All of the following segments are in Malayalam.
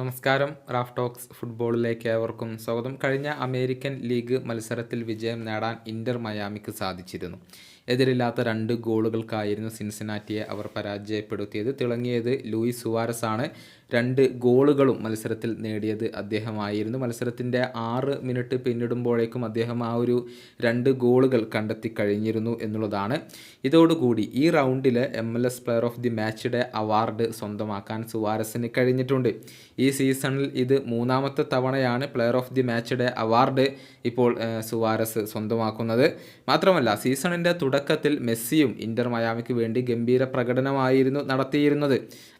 നമസ്കാരം. റാഫ് ടോക്സ് ഫുട്ബോളിലേക്ക് ഏവർക്കും സ്വാഗതം. കഴിഞ്ഞ അമേരിക്കൻ ലീഗ് മത്സരത്തിൽ വിജയം നേടാൻ ഇന്റർ മയാമിക്ക് സാധിച്ചിരുന്നു. എതിരില്ലാത്ത രണ്ട് ഗോളുകൾക്കായിരുന്നു സിൻസിനാറ്റിയെ അവർ പരാജയപ്പെടുത്തിയത്. തിളങ്ങിയത് ലൂയിസ് സുവാരസ് ആണ് രണ്ട് ഗോളുകളും മത്സരത്തിൽ നേടിയത് അദ്ദേഹമായിരുന്നു. മത്സരത്തിന്റെ ആറ് മിനിറ്റ് പിന്നിടുമ്പോഴേക്കും അദ്ദേഹം ആ ഒരു രണ്ട് ഗോളുകൾ കണ്ടെത്തി കഴിഞ്ഞിരുന്നു എന്നുള്ളതാണ്. ഇതോടുകൂടി ഈ റൗണ്ടിൽ M L S player of the മാച്ചിടെ award സ്വന്തമാക്കാൻ സുവാരസിന് കഴിഞ്ഞിട്ടുണ്ട്. ഈ സീസണിൽ ഇത് മൂന്നാമത്തെ തവണയാണ് പ്ലെയർ ഓഫ് ദി മാച്ചിടെ അവാർഡ് ഇപ്പോൾ സുവാരസ് സ്വന്തമാക്കുന്നത്. മാത്രമല്ല സീസണിന്റെ തുടക്കത്തിൽ മെസ്സിയും ഇന്റർ മയാമിക്ക് വേണ്ടി ഗംഭീര പ്രകടനമായിരുന്നു നടത്തിയിരുന്നത്.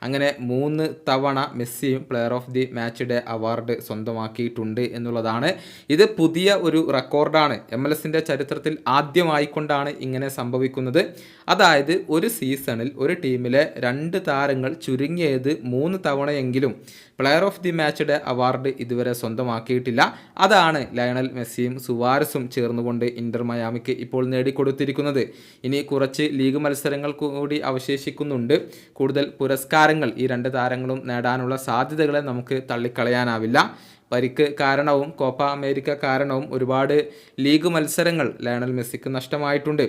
അങ്ങനെ മൂന്ന് തവണ മെസ്സിയും പ്ലെയർ ഓഫ് ദി മാച്ചിയുടെ അവാർഡ് സ്വന്തമാക്കിയിട്ടുണ്ട് എന്നുള്ളതാണ്. ഇത് പുതിയ ഒരു റെക്കോർഡാണ്. എം എൽ എസിന്റെ ചരിത്രത്തിൽ ആദ്യമായിക്കൊണ്ടാണ് ഇങ്ങനെ സംഭവിക്കുന്നത്. അതായത് ഒരു സീസണിൽ ഒരു ടീമിലെ രണ്ട് താരങ്ങൾ ചുരുങ്ങിയത് മൂന്ന് തവണയെങ്കിലും പ്ലെയർ ഓഫ് ദി മാച്ചിയുടെ അവാർഡ് ഇതുവരെ സ്വന്തമാക്കിയിട്ടില്ല. അതാണ് ലയണൽ മെസ്സിയും സുവാരസും ചേർന്നുകൊണ്ട് ഇന്റർ മയാമിക്ക് ഇപ്പോൾ നേടിക്കൊടുത്തിരിക്കുന്നത്. ഇനി കുറച്ച് ലീഗ് മത്സരങ്ങൾ കൂടി അവശേഷിക്കുന്നുണ്ട്. കൂടുതൽ പുരസ്കാരങ്ങൾ ഈ രണ്ട് താരങ്ങളും നേടാനുള്ള സാധ്യതകളെ നമുക്ക് തള്ളിക്കളയാനാവില്ല. പരിക്ക് കാരണവും കോപ്പ അമേരിക്ക കാരണവും ഒരുപാട് ലീഗ് മത്സരങ്ങൾ ലയണൽ മെസ്സിക്ക് നഷ്ടമായിട്ടുണ്ട്.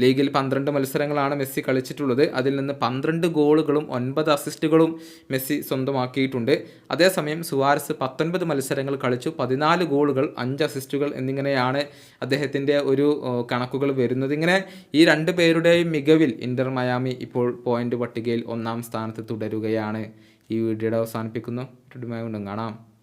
ലീഗിൽ പന്ത്രണ്ട് മത്സരങ്ങളാണ് മെസ്സി കളിച്ചിട്ടുള്ളത്. അതിൽ നിന്ന് പന്ത്രണ്ട് ഗോളുകളും ഒൻപത് അസിസ്റ്റുകളും മെസ്സി സ്വന്തമാക്കിയിട്ടുണ്ട്. അതേസമയം സുവാരസ് പത്തൊൻപത് മത്സരങ്ങൾ കളിച്ചു. പതിനാല് ഗോളുകൾ അഞ്ച് അസിസ്റ്റുകൾ എന്നിങ്ങനെയാണ് അദ്ദേഹത്തിന്റെ ഒരു കണക്കുകൾ വരുന്നത്. ഇങ്ങനെ ഈ രണ്ട് പേരുടെയും മികവിൽ ഇന്റർ മയാമി ഇപ്പോൾ പോയിന്റ് പട്ടികയിൽ ഒന്നാം സ്ഥാനത്ത് തുടരുകയാണ്. ഈ വീഡിയോയുടെ അവസാനിപ്പിക്കുന്നു. കാണാം.